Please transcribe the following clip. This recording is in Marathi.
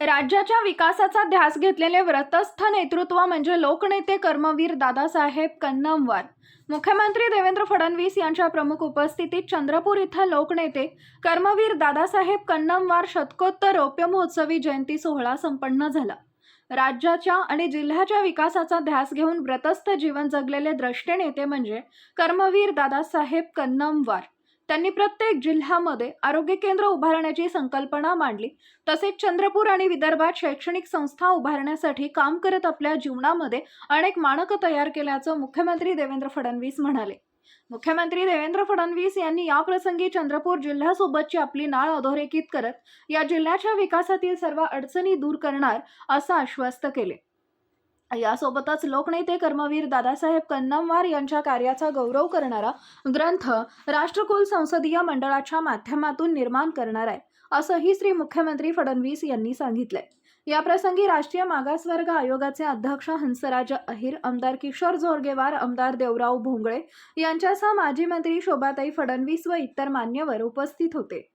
राज्याच्या विकासाचा ध्यास घेतलेले व्रतस्थ नेतृत्व म्हणजे लोकनेते कर्मवीर दादासाहेब कन्नमवार. मुख्यमंत्री देवेंद्र फडणवीस यांच्या प्रमुख उपस्थितीत चंद्रपूर इथं लोकनेते कर्मवीर दादासाहेब कन्नमवार शतकोत्तर रौप्य महोत्सवी जयंती सोहळा संपन्न झाला. राज्याच्या आणि जिल्ह्याच्या विकासाचा ध्यास घेऊन व्रतस्थ जीवन जगलेले द्रष्टे नेते म्हणजे कर्मवीर दादासाहेब कन्नमवार. त्यांनी प्रत्येक जिल्ह्यामध्ये आरोग्य केंद्र उभारण्याची संकल्पना मांडली. तसेच चंद्रपूर आणि विदर्भात शैक्षणिक संस्था उभारण्यासाठी काम करत आपल्या जीवनामध्ये अनेक मानकं तयार केल्याचं मुख्यमंत्री देवेंद्र फडणवीस म्हणाले. मुख्यमंत्री देवेंद्र फडणवीस यांनी याप्रसंगी चंद्रपूर जिल्ह्यासोबतची आपली नाळ अधोरेखित करत या जिल्ह्याच्या विकासातील सर्व अडचणी दूर करणार असं आश्वस्त केले. यासोबतच लोकनेते कर्मवीर दादासाहेब कन्नमवार यांच्या कार्याचा गौरव करणारा ग्रंथ राष्ट्रकुल संसदीय मंडळाच्या माध्यमातून निर्माण करणार आहे असंही श्री मुख्यमंत्री फडणवीस यांनी सांगितलंय. याप्रसंगी राष्ट्रीय मागासवर्ग आयोगाचे अध्यक्ष हंसराज अहिर आमदार किशोर जोरगेवार आमदार देवराव भोंगळे यांच्यासह माजी मंत्री शोभाताई फडणवीस व इतर मान्यवर उपस्थित होते.